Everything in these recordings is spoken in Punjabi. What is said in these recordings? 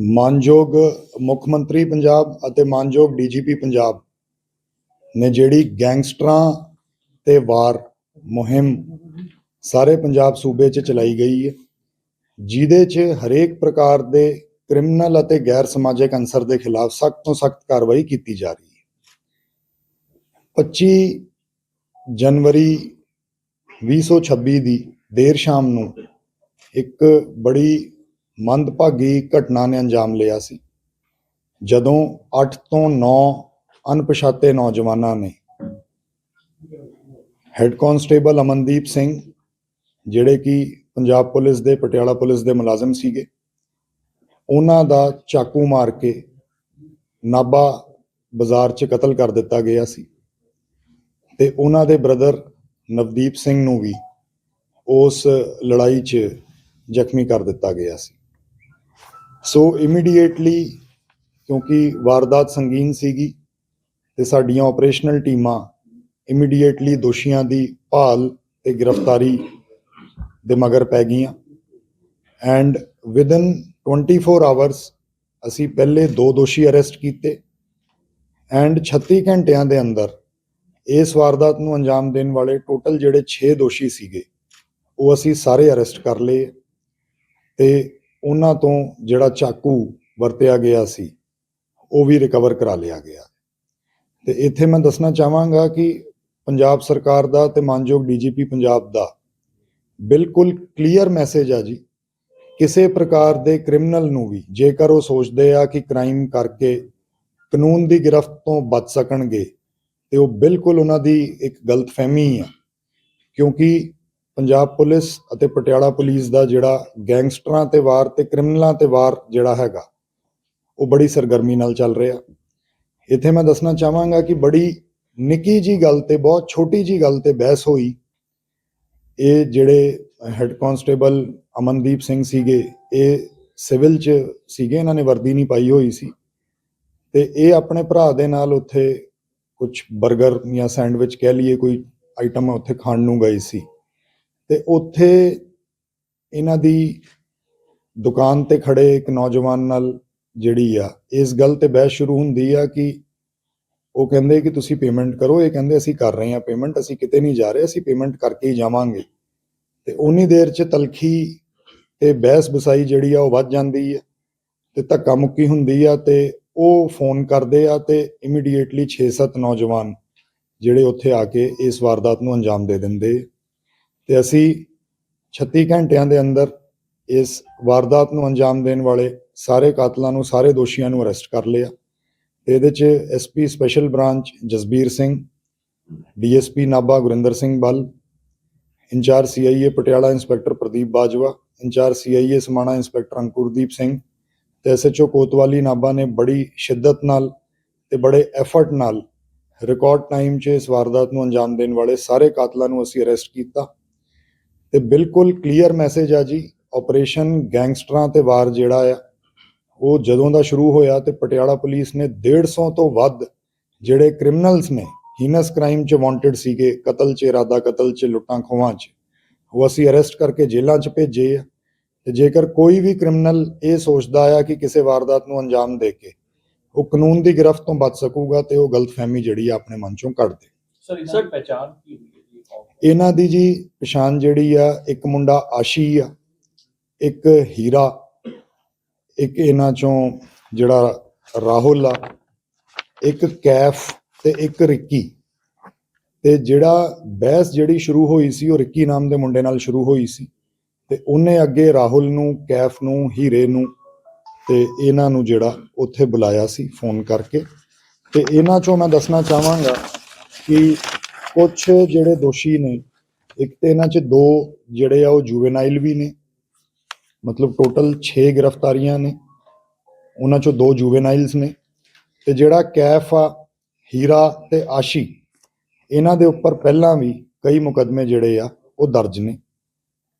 ਮਾਨਯੋਗ ਮੁੱਖ ਮੰਤਰੀ ਪੰਜਾਬ ਅਤੇ ਮਾਨਯੋਗ ਡੀਜੀਪੀ ਪੰਜਾਬ ਨੇ ਜਿਹੜੀ ਗੈਂਗਸਟਰਾਂ ਤੇ ਵਾਰ ਮੁਹਿੰਮ ਸਾਰੇ ਪੰਜਾਬ ਸੂਬੇ 'ਚ ਚਲਾਈ ਗਈ ਹੈ, ਜਿਹਦੇ 'ਚ ਹਰੇਕ ਪ੍ਰਕਾਰ ਦੇ ਕ੍ਰਿਮੀਨਲ ਅਤੇ ਗੈਰ ਸਮਾਜਿਕ ਅਨਸਰ ਦੇ ਖਿਲਾਫ ਸਖਤ ਤੋਂ ਸਖਤ ਕਾਰਵਾਈ ਕੀਤੀ ਜਾ ਰਹੀ ਹੈ। 25 ਜਨਵਰੀ 2026 ਦੀ ਦੇਰ ਸ਼ਾਮ ਨੂੰ ਇੱਕ ਬੜੀ ਮੰਦਭਾਗੀ ਘਟਨਾ ਨੇ ਅੰਜਾਮ ਲਿਆ ਸੀ। ਜਦੋਂ 8 ਤੋਂ 9 ਅਣਪਛਾਤੇ ਨੌਜਵਾਨਾਂ ਨੇ ਹੈੱਡ ਕਾਂਸਟੇਬਲ ਅਮਨਦੀਪ ਸਿੰਘ, ਜਿਹੜੇ ਕਿ ਪੰਜਾਬ ਪੁਲਿਸ ਦੇ, ਪਟਿਆਲਾ ਪੁਲਿਸ ਦੇ ਮੁਲਾਜ਼ਮ ਸੀਗੇ, ਉਹਨਾਂ ਦਾ ਚਾਕੂ ਮਾਰ ਕੇ ਨਾਬਾ ਬਾਜ਼ਾਰ 'ਚ ਕਤਲ ਕਰ ਦਿੱਤਾ ਗਿਆ ਸੀ ਤੇ ਉਹਨਾਂ ਦੇ ਬ੍ਰਦਰ ਨਵਦੀਪ ਸਿੰਘ ਨੂੰ ਵੀ ਉਸ ਲੜਾਈ 'ਚ ਜ਼ਖਮੀ ਕਰ ਦਿੱਤਾ ਗਿਆ ਸੀ। ਸੋ ਇਮੀਡੀਏਟਲੀ ਕਿਉਂਕਿ ਵਾਰਦਾਤ ਸੰਗੀਨ ਸੀਗੀ ਤੇ ਸਾਡੀਆਂ ਆਪਰੇਸ਼ਨਲ ਟੀਮਾਂ ਇਮੀਡੀਏਟਲੀ ਦੋਸ਼ੀਆਂ ਦੀ ਭਾਲ ਤੇ ਗ੍ਰਿਫਤਾਰੀ ਦੇ ਮਗਰ ਪੈ ਗਈਆਂ। ਐਂਡ ਵਿਦਨ 24 ਆਵਰਸ ਅਸੀਂ ਪਹਿਲੇ ਦੋ ਦੋਸ਼ੀ ਅਰੈਸਟ ਕੀਤੇ। ਐਂਡ 36 ਘੰਟਿਆਂ ਦੇ ਅੰਦਰ, ਇਸ ਵਾਰਦਾਤ ਨੂੰ ਅੰਜਾਮ ਦੇਣ ਵਾਲੇ ਟੋਟਲ ਜਿਹੜੇ 6 ਦੋਸ਼ੀ ਸੀਗੇ, ਉਹ ਅਸੀਂ ਸਾਰੇ ਅਰੈਸਟ ਕਰ ਲਏ। ਤੇ ਉਹਨਾਂ ਤੋਂ ਜਿਹੜਾ ਚਾਕੂ ਵਰਤਿਆ ਗਿਆ ਸੀ, ਉਹ ਵੀ ਰਿਕਵਰ ਕਰਾ ਲਿਆ ਗਿਆ। ਤੇ ਇੱਥੇ ਮੈਂ ਦੱਸਣਾ ਚਾਹਾਂਗਾ ਕਿ ਪੰਜਾਬ ਸਰਕਾਰ ਦਾ ਤੇ ਮਾਨਯੋਗ ਡੀਜੀਪੀ ਪੰਜਾਬ ਦਾ ਬਿਲਕੁਲ ਕਲੀਅਰ ਮੈਸੇਜ ਆ ਜੀ। ਕਿਸੇ ਪ੍ਰਕਾਰ ਦੇ ਕ੍ਰਿਮੀਨਲ ਨੂੰ ਵੀ, ਜੇਕਰ ਉਹ ਸੋਚਦੇ ਆ ਕਿ ਕ੍ਰਾਈਮ ਕਰਕੇ ਕਾਨੂੰਨ ਦੀ ਗ੍ਰਿਫਤ ਤੋਂ ਬਚ ਸਕਣਗੇ, ਤੇ ਉਹ ਬਿਲਕੁਲ ਉਹਨਾਂ ਦੀ ਇੱਕ ਗਲਤਫਹਿਮੀ ਆ। ਕਿਉਂਕਿ ਪੰਜਾਬ ਪੁਲਿਸ ਅਤੇ ਪਟਿਆਲਾ ਪੁਲਿਸ ਦਾ ਜਿਹੜਾ ਗੈਂਗਸਟਰਾਂ ਤੇ ਵਾਰ ਤੇ ਕ੍ਰਿਮੀਨਲਾਂ ਤੇ ਵਾਰ ਜਿਹੜਾ ਹੈਗਾ, ਉਹ ਬੜੀ ਸਰਗਰਮੀ ਨਾਲ ਚੱਲ ਰਿਹਾ। ਇੱਥੇ ਮੈਂ ਦੱਸਣਾ ਚਾਹਾਂਗਾ ਕਿ ਬੜੀ ਨਿੱਕੀ ਜੀ ਗੱਲ ਤੇ ਬਹੁਤ ਛੋਟੀ ਜੀ ਗੱਲ ਤੇ ਬਹਿਸ ਹੋਈ। ਇਹ ਜਿਹੜੇ ਹੈੱਡ ਕਾਂਸਟੇਬਲ ਅਮਨਦੀਪ ਸਿੰਘ ਸੀਗੇ, ਇਹ ਸਿਵਲ ਚ ਸੀਗੇ, ਇਹਨਾਂ ਨੇ ਵਰਦੀ ਨਹੀਂ ਪਾਈ ਹੋਈ ਸੀ। ਤੇ ਇਹ ਆਪਣੇ ਭਰਾ ਦੇ ਨਾਲ ਉੱਥੇ ਕੁਝ 버ਗਰ ਜਾਂ ਸੈਂਡਵਿਚ ਕਹਿ ਲਈਏ, ਕੋਈ ਆਈਟਮ ਉੱਥੇ ਖਾਣ ਨੂੰ ਗਏ ਸੀ। ਤੇ ਉੱਥੇ ਇਹਨਾਂ ਦੀ ਦੁਕਾਨ ਤੇ ਖੜੇ ਇੱਕ ਨੌਜਵਾਨ ਨਾਲ ਜਿਹੜੀ ਆ, ਇਸ ਗੱਲ ਤੇ ਬਹਿਸ ਸ਼ੁਰੂ ਹੁੰਦੀ ਆ ਕਿ ਉਹ ਕਹਿੰਦੇ ਕਿ ਤੁਸੀਂ ਪੇਮੈਂਟ ਕਰੋ, ਇਹ ਕਹਿੰਦੇ ਅਸੀਂ ਕਰ ਰਹੇ ਹਾਂ ਪੇਮੈਂਟ ਅਸੀਂ ਕਿਤੇ ਨਹੀਂ ਜਾ ਰਹੇ, ਅਸੀਂ ਪੇਮੈਂਟ ਕਰਕੇ ਹੀ ਜਾਵਾਂਗੇ। ਤੇ ਉਨੀ ਦੇਰ ਚ ਤਲਖੀ ਤੇ ਬਹਿਸ ਬਸਾਈ ਜਿਹੜੀ ਆ, ਉਹ ਵੱਧ ਜਾਂਦੀ ਹੈ ਤੇ ਧੱਕਾ ਮੁੱਕੀ ਹੁੰਦੀ ਆ ਤੇ ਉਹ ਫੋਨ ਕਰਦੇ ਆ ਤੇ ਇਮੀਡੀਏਟਲੀ 6-7 ਨੌਜਵਾਨ ਜਿਹੜੇ ਉੱਥੇ ਆ ਕੇ ਇਸ ਵਾਰਦਾਤ ਨੂੰ ਅੰਜਾਮ ਦੇ ਦਿੰਦੇ। ਤੇ ਅਸੀਂ 36 ਘੰਟਿਆਂ ਦੇ ਅੰਦਰ ਇਸ ਵਾਰਦਾਤ ਨੂੰ ਅੰਜਾਮ ਦੇਣ ਵਾਲੇ ਸਾਰੇ ਕਾਤਲਾਂ ਨੂੰ, ਸਾਰੇ ਦੋਸ਼ੀਆਂ ਨੂੰ ਅਰੈਸਟ ਕਰ ਲਿਆ। ਤੇ ਇਹਦੇ ਚ SP special branch Jasbir Singh DSP Nabha Gurinder Singh Ball, incharge CIA Patiala inspector Pradeep Bajwa, incharge CIA Samana inspector Ankurdeep Singh ਤੇ ਐਸਐਚਓ ਕੋਤਵਾਲੀ ਨਾਭਾ ਨੇ ਬੜੀ ਸ਼ਿੱਦਤ ਨਾਲ ਤੇ ਬੜੇ ਐਫਰਟ ਨਾਲ ਰਿਕਾਰਡ ਟਾਈਮ 'ਚ ਇਸ ਵਾਰਦਾਤ ਨੂੰ ਅੰਜਾਮ ਦੇਣ ਵਾਲੇ ਸਾਰੇ ਕਾਤਲਾਂ ਨੂੰ ਅਸੀਂ ਅਰੈਸਟ ਕੀਤਾ। ਤੇ ਬਿਲਕੁਲ ਕਲੀਅਰ ਮੈਸੇਜ ਆ ਜੀ ਆਪਰੇਸ਼ਨ ਗੈਂਗਸਟਰਾਂ ਤੇ ਵਾਰ ਜਿਹੜਾ ਆ, ਉਹ ਜਦੋਂ ਦਾ ਸ਼ੁਰੂ ਹੋਇਆ ਤੇ ਪਟਿਆਲਾ ਪੁਲਿਸ ਨੇ 150 ਤੋਂ ਵੱਧ ਜਿਹੜੇ ਕ੍ਰਿਮੀਨਲਸ ਨੇ ਹੀਨਸ ਕ੍ਰਾਈਮ 'ਚ ਵਾਂਟਡ ਸੀਗੇ, ਕਤਲ 'ਚ, ਇਰਾਦਾ ਕਤਲ 'ਚ, ਲੁੱਟਾਂ ਖੋਹਾਂ 'ਚ, ਉਹ ਅਸੀਂ ਅਰੈਸਟ ਕਰਕੇ ਜੇਲ੍ਹਾਂ 'ਚ ਭੇਜੇ ਆ। ਤੇ ਜੇਕਰ ਕੋਈ ਵੀ ਕ੍ਰਿਮੀਨਲ ਇਹ ਸੋਚਦਾ ਆ ਕਿ ਕਿਸੇ ਵਾਰਦਾਤ ਨੂੰ ਅੰਜਾਮ ਦੇ ਕੇ ਉਹ ਕਾਨੂੰਨ ਦੀ ਗ੍ਰਿਫਤ ਤੋਂ ਬਚ ਸਕੂਗਾ ਤੇ ਉਹ ਗਲਤਫਹਿਮੀ ਜਿਹੜੀ ਆ ਆਪਣੇ ਮਨ ਚੋਂ ਕੱਢ ਦੇ। ਸਰ ਇਹਨਾਂ ਦੀ ਕੀ ਹੋਈ? ਇਹਨਾਂ ਦੀ ਜੀ ਪਛਾਣ ਜਿਹੜੀ ਆ, ਇੱਕ ਮੁੰਡਾ ਆਸ਼ੀ ਆ, ਇੱਕ ਹੀਰਾ, ਇੱਕ ਇਹਨਾਂ ਚੋਂ ਜਿਹੜਾ ਰਾਹੁਲ ਆ, ਇੱਕ ਕੈਫ ਤੇ ਇੱਕ ਰਿੱਕੀ। ਤੇ ਜਿਹੜਾ ਬਹਿਸ ਜਿਹੜੀ ਸ਼ੁਰੂ ਹੋਈ ਸੀ, ਉਹ ਰਿੱਕੀ ਨਾਮ ਦੇ ਮੁੰਡੇ ਨਾਲ ਸ਼ੁਰੂ ਹੋਈ ਸੀ। ਤੇ ਉਹਨੇ ਅੱਗੇ ਰਾਹੁਲ ਨੂੰ, ਕੈਫ ਨੂੰ, ਹੀਰੇ ਨੂੰ ਤੇ ਇਹਨਾਂ ਨੂੰ ਜਿਹੜਾ ਉੱਥੇ ਬੁਲਾਇਆ ਸੀ ਫੋਨ ਕਰਕੇ। ਤੇ ਇਹਨਾਂ ਚੋਂ ਮੈਂ ਦੱਸਣਾ ਚਾਹਾਂਗਾ ਕਿ ਕੁਝ ਜਿਹੜੇ ਦੋਸ਼ੀ ਨੇ, ਇੱਕ ਤੇ ਇਹਨਾਂ ਚ ਦੋ ਜਿਹੜੇ ਆ ਉਹ ਜੁਵੇਨਾਈਲ ਵੀ ਨੇ, ਮਤਲਬ ਟੋਟਲ 6 ਗ੍ਰਿਫਤਾਰੀਆਂ ਨੇ, ਉਹਨਾਂ ਚੋਂ ਦੋ ਜੁਵੇਨਾਈਲਸ ਨੇ ਤੇ ਜਿਹੜਾ ਕੈਫ ਆ, ਹੀਰਾ ਤੇ ਆਸ਼ੀ, ਇਹਨਾਂ ਦੇ ਉੱਪਰ ਪਹਿਲਾਂ ਵੀ ਕਈ ਮੁਕਦਮੇ ਜਿਹੜੇ ਆ ਉਹ ਦਰਜ ਨੇ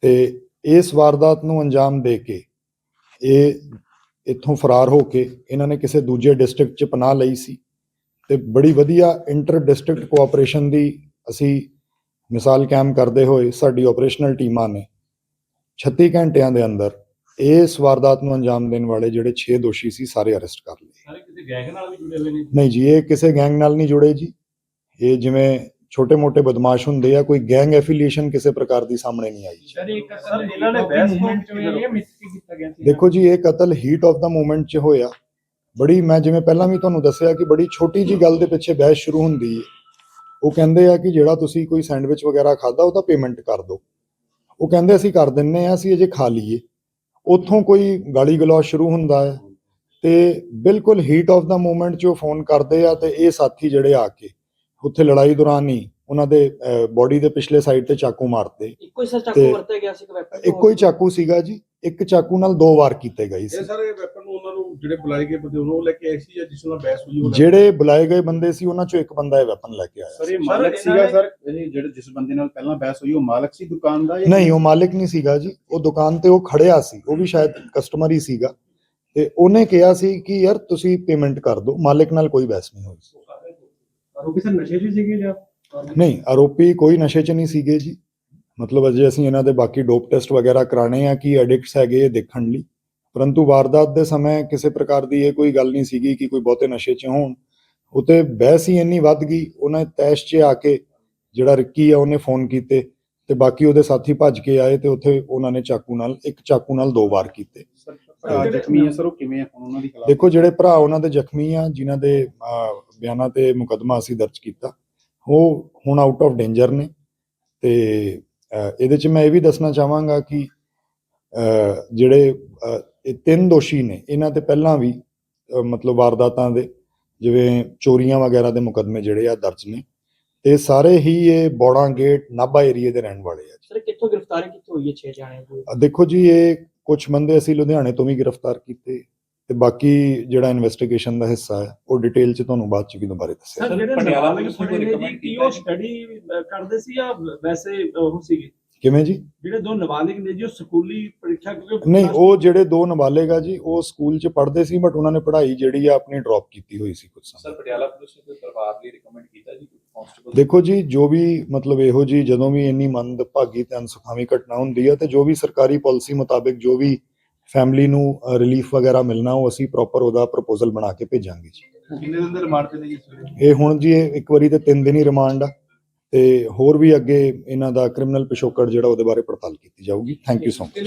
ਤੇ ਇਸ ਵਾਰਦਾਤ ਨੂੰ ਅੰਜਾਮ ਦੇ ਕੇ ਇਹ ਇੱਥੋਂ ਫਰਾਰ ਹੋ ਕੇ ਇਹਨਾਂ ਨੇ ਕਿਸੇ ਦੂਜੇ ਡਿਸਟ੍ਰਿਕਟ 'ਚ ਪਨਾਹ ਲਈ ਸੀ। ਤੇ ਬੜੀ ਵਧੀਆ ਇੰਟਰ ਡਿਸਟ੍ਰਿਕਟ ਕੋਆਪਰੇਸ਼ਨ ਦੀ ਅਸੀਂ ਮਿਸਾਲ ਕਾਇਮ ਕਰਦੇ ਹੋਏ ਸਾਡੀ ਆਪਰੇਸ਼ਨਲ ਟੀਮਾਂ ਨੇ 36 ਘੰਟਿਆਂ ਦੇ ਅੰਦਰ ਇਸ ਵਾਰਦਾਤ ਨੂੰ ਅੰਜਾਮ ਦੇਣ ਵਾਲੇ ਜਿਹੜੇ 6 ਦੋਸ਼ੀ ਸੀ ਸਾਰੇ ਅਰੈਸਟ ਕਰ ਲਏ। ਸਾਰੇ ਕਿਸੇ ਗੈਂਗ ਨਾਲ ਵੀ ਜੁੜੇ ਹੋਏ ਨੇ? ਨਹੀਂ ਜੀ ਇਹ ਕਿਸੇ ਗੈਂਗ ਨਾਲ ਨਹੀਂ ਜੁੜੇ ਜੀ। ਇਹ ਜਿਵੇਂ ਛੋਟੇ-ਮੋਟੇ ਬਦਮਾਸ਼ ਹੁੰਦੇ ਆ ਕੋਈ ਗੈਂਗ ਐਫੀਲੀਏਸ਼ਨ ਕਿਸੇ ਪ੍ਰਕਾਰ ਦੀ ਸਾਹਮਣੇ ਨਹੀਂ ਆਈ ਸਰ ਇੱਕ ਸਰ ਇਹਨਾਂ ਨੇ ਬਹਿਸ ਮੂਵਮੈਂਟ ਚ ਹੋਈ ਹੈ ਮਿਸ ਕੀਤਾ ਗਿਆ ਸੀ। ਦੇਖੋ ਜੀ ਇਹ ਕਤਲ ਹੀਟ ਆਫ ਦਾ ਮੂਵਮੈਂਟ 'ਚ ਹੋਇਆ। ਬੜੀ ਮੈਂ ਜਿਵੇਂ ਪਹਿਲਾਂ ਵੀ ਤੁਹਾਨੂੰ ਦੱਸਿਆ ਕਿ ਬੜੀ ਛੋਟੀ ਜੀ ਗੱਲ ਦੇ ਪਿੱਛੇ ਬਹਿਸ ਸ਼ੁਰੂ ਹੁੰਦੀ ਹੈ ਉਹ ਕਹਿੰਦੇ ਆ ਕਿ ਜਿਹੜਾ ਤੁਸੀਂ ਕੋਈ ਸੈਂਡਵਿਚ ਵਗੈਰਾ ਖਾਦਾ ਉਹਦਾ ਪੇਮੈਂਟ ਕਰ ਦਿਓ ਉਹ ਕਹਿੰਦੇ ਅਸੀਂ ਕਰ ਦਿੰਨੇ ਆ ਅਸੀਂ ਅਜੇ ਖਾ ਲਈਏ। ਉੱਥੋਂ ਕੋਈ ਗਾਲੀ ਗਲੋਚ ਸ਼ੁਰੂ ਹੁੰਦਾ ਹੈ ਤੇ ਬਿਲਕੁਲ ਹੀਟ ਆਫ ਦਾ ਮੂਵਮੈਂਟ 'ਚ ਉਹ ਫੋਨ ਕਰਦੇ ਆ ਤੇ ਇਹ ਸਾਥੀ ਜਿਹੜੇ ਆ ਕੇ ਉੱਥੇ ਲੜਾਈ ਦੌਰਾਨ ਹੀ ਉਹਨਾਂ ਦੇ ਬੋਡੀ ਦੇ ਪਿਛਲੇ ਸਾਈਡ ਤੇ ਚਾਕੂ ਮਾਰਤੇ ਇੱਕੋ ਹੀ ਸਰ ਚਾਕੂ ਵਰਤਿਆ ਗਿਆ ਸੀ ਕਿ ਇੱਕੋ ਹੀ ਚਾਕੂ ਸੀਗਾ ਜੀ। ਇੱਕ ਚਾਕੂ ਨਾਲ ਦੋ ਵਾਰ ਕੀਤੇ ਗਏ ਸੀ। ਇਹ ਸਾਰੇ ਵੈਪਨ ਨੂੰ ਉਹਨਾਂ ਨੂੰ ਜਿਹੜੇ ਬੁਲਾਏ ਗਏ ਬੰਦੇ ਉਹਨੂੰ ਲੈ ਕੇ ਆਏ ਸੀ ਜਾਂ ਜਿਸ ਨਾਲ ਬਹਿਸ ਹੋਈ ਉਹ ਲੈ ਕੇ ਜਿਹੜੇ ਬੁਲਾਏ ਗਏ ਬੰਦੇ ਸੀ ਉਹਨਾਂ ਚੋਂ ਇੱਕ ਬੰਦਾ ਇਹ ਵੈਪਨ ਲੈ ਕੇ ਆਇਆ ਸਰ ਸੀ। ਇਹ ਮਾਲਕ ਸੀਗਾ ਸਰ? ਇਹ ਜਿਹੜੇ ਜਿਸ ਬੰਦੇ ਨਾਲ ਪਹਿਲਾਂ ਬਹਿਸ ਹੋਈ ਉਹ ਮਾਲਕ ਸੀ ਦੁਕਾਨ ਦਾ ਜਾਂ ਨਹੀਂ ਉਹ ਮਾਲਿਕ ਨਹੀਂ ਸੀਗਾ ਜੀ। ਉਹ ਦੁਕਾਨ ਤੇ ਉਹ ਖੜਿਆ ਸੀ। ਉਹ ਵੀ ਸ਼ਾਇਦ ਕਸਟਮਰ ਹੀ ਸੀਗਾ। ਤੇ ਉਹਨੇ ਕਿਹਾ ਸੀ ਕਿ ਯਾਰ ਤੁਸੀਂ ਪੇਮੈਂਟ ਕਰ ਦਿਓ। ਮਾਲਿਕ ਨਾਲ ਕੋਈ ਬਹਿਸ ਨਹੀਂ ਹੋਈ ਸੀ। ਆਰੋਪੀ ਸਰ ਨਸ਼ੇ 'ਚ ਸੀਗੇ ਜਾਂ ਨਹੀਂ ਆਰੋਪੀ ਕੋਈ ਨਸ਼ੇ 'ਚ ਨਹੀਂ ਸੀਗੇ ਜੀ। ਮਤਲਬ ਅਜੇ ਅਸੀਂ ਇਹਨਾਂ ਦੇ ਬਾਕੀ ਡੋਪ ਟੈਸਟ ਵਗੈਰਾ ਕਰਾਣੇ ਆ ਕਿ ਐਡਿਕਟਸ ਹੈਗੇ ਇਹ ਦੇਖਣ ਲਈ। ਪਰੰਤੂ ਵਾਰਦਾਤ ਦੇ ਸਮੇਂ ਕਿਸੇ ਪ੍ਰਕਾਰ ਦੀ ਇਹ ਕੋਈ ਗੱਲ ਨਹੀਂ ਸੀਗੀ ਕਿ ਕੋਈ ਬਹੁਤੇ ਨਸ਼ੇ 'ਚ ਹੋਣ। ਉਤੇ ਬਹਿਸ ਹੀ ਇੰਨੀ ਵੱਧ ਗਈ ਉਹਨਾਂ ਤੈਸ਼ 'ਚ ਆ ਕੇ ਜਿਹੜਾ ਰਿੱਕੀ ਆ ਉਹਨੇ ਫੋਨ ਕੀਤੇ ਤੇ ਬਾਕੀ ਉਹਦੇ ਸਾਥੀ ਭੱਜ ਕੇ ਆਏ ਤੇ ਉੱਥੇ ਉਹਨਾਂ ਨੇ ਚਾਕੂ ਨਾਲ ਇੱਕ ਚਾਕੂ ਨਾਲ ਦੋ ਵਾਰ ਕੀਤੇ। ਜ਼ਖਮੀ ਹੈ ਸਰ ਉਹ ਕਿਵੇਂ ਹੈ ਹੁਣ ਉਹਨਾਂ ਦੀ ਹਾਲਾਤ? ਦੇਖੋ ਜਿਹੜੇ ਭਰਾ ਉਹਨਾਂ ਦੇ ਜ਼ਖਮੀ ਆ ਜਿਨ੍ਹਾਂ ਦੇ ਬਿਆਨਾਂ ਤੇ ਮੁਕੱਦਮਾ ਅਸੀਂ ਦਰਜ ਕੀਤਾ ਉਹ ਹੁਣ ਆਊਟ ਆਫ ਡੇਂਜਰ ਨੇ ਤੇ ਇਹਦੇ ਚ ਮੈਂ ਇਹ ਵੀ ਦੱਸਣਾ ਚਾਹਾਂਗਾ ਕਿ ਜਿਹੜੇ ਇਹ ਤਿੰਨ ਦੋਸ਼ੀ ਨੇ ਇਹਨਾਂ ਤੇ ਪਹਿਲਾਂ ਵੀ ਮਤਲਬ ਵਾਰਦਾਤਾਂ ਦੇ ਜਿਵੇਂ ਚੋਰੀਆਂ ਵਗੈਰਾ ਦੇ ਮੁਕੱਦਮੇ ਜਿਹੜੇ ਆ ਦਰਜ ਨੇ ਤੇ ਸਾਰੇ ਹੀ ਇਹ ਬੋੜਾਂ ਗੇਟ ਨਾਭਾ ਏਰੀਏ ਦੇ ਰਹਿਣ ਵਾਲੇ ਆ ਸਰ ਕਿੱਥੋਂ ਗ੍ਰਿਫਤਾਰੀ ਕਿੱਥੋਂ ਹੋਈ ਹੈ 6 ਜਾਣੇ ਦੇਖੋ ਜੀ ਇਹ ਕੁਝ ਬੰਦੇ ਅਸੀਂ ਲੁਧਿਆਣੇ ਤੋਂ ਵੀ ਗ੍ਰਿਫਤਾਰ ਕੀਤੇ। ਤੇ ਬਾਕੀ ਜਿਹੜਾ ਇਨਵੈਸਟੀਗੇਸ਼ਨ ਦਾ ਹਿੱਸਾ ਹੈ ਉਹ ਡਿਟੇਲ ਚ ਤੁਹਾਨੂੰ ਬਾਅਦ ਚ ਵੀ ਦੁਬਾਰੇ ਦੱਸਿਆ ਸਰ ਜਿਹੜੇ ਪਟਿਆਲਾ ਨਾਬਾਲਗ ਪੁਲਿਸ ਨੂੰ ਕੀ ਉਹ? ਸਟੱਡੀ ਕਰਦੇ ਸੀ ਜਾਂ ਵੈਸੇ ਉਹ ਸੀਗੇ? ਕਿਵੇਂ ਜੀ? ਜਿਹੜੇ ਦੋ ਨਾਬਾਲਗ ਨੇ ਜੀ ਉਹ ਸਕੂਲੀ ਪ੍ਰੀਖਿਆ ਕਿਉਂਕਿ ਨਹੀਂ ਉਹ ਜਿਹੜੇ ਦੋ ਨਾਬਾਲਗ ਆ ਜੀ ਉਹ ਸਕੂਲ ਚ ਪੜ੍ਹਦੇ ਸੀ ਬਟ ਉਹਨਾਂ ਨੇ ਪੜ੍ਹਾਈ ਜਿਹੜੀ ਆ ਆਪਣੀ ਡ੍ਰੌਪ ਕੀਤੀ ਹੋਈ ਸੀ ਕੁਝ ਸਮਾਂ ਸਰ ਪਟਿਆਲਾ ਪੁਲਿਸ ਨੇ ਕੋਈ ਪਰਿਵਾਰ ਲਈ ਰეკਮੈਂਡ ਕੀਤਾ ਜੀ ਕਾਂਸਟੇਬਲ ਦੇਖੋ ਜੀ ਜੋ ਵੀ ਮਤਲਬ ਇਹੋ ਜੀ ਜਦੋਂ ਵੀ ਇੰਨੀ ਮੰਦ ਭਾਗੀ ਤੇ ਅਨਸੁਖਾਵੀ ਘਟਨਾ ਹੁੰਦੀ ਹੈ ਤੇ ਜੋ ਵੀ ਸਰਕਾਰੀ ਪਾਲਿਸੀ ਮੁਤਾਬਿਕ ਜੋ ਵੀ ਫੈਮਿਲੀ ਨੂੰ ਰਿਲੀਫ ਵਗੈਰਾ ਮਿਲਣਾ ਉਹ ਅਸੀਂ ਪ੍ਰੋਪਰ ਉਹਦਾ ਪ੍ਰਪੋਜ਼ਲ ਬਣਾ ਕੇ ਭੇਜਾਂਗੇ ਜੀ। ਕਿੰਨੇ ਦਿਨ ਦੇ ਰਿਮਾਂਡ ਤੇ ਨੇ ਜੀ ਇਹ ਹੁਣ ਜੀ ਇਹ ਇੱਕ ਵਾਰੀ ਤੇ 3 ਦਿਨ ਹੀ ਰਿਮਾਂਡ ਆ। ਤੇ ਹੋਰ ਵੀ ਅੱਗੇ ਇਹਨਾਂ ਦਾ ਕ੍ਰਿਮੀਨਲ ਪਿਛੋਕੜ ਜਿਹੜਾ ਉਹਦੇ ਬਾਰੇ ਪੜਤਾਲ ਕੀਤੀ ਜਾਊਗੀ। Thank you so much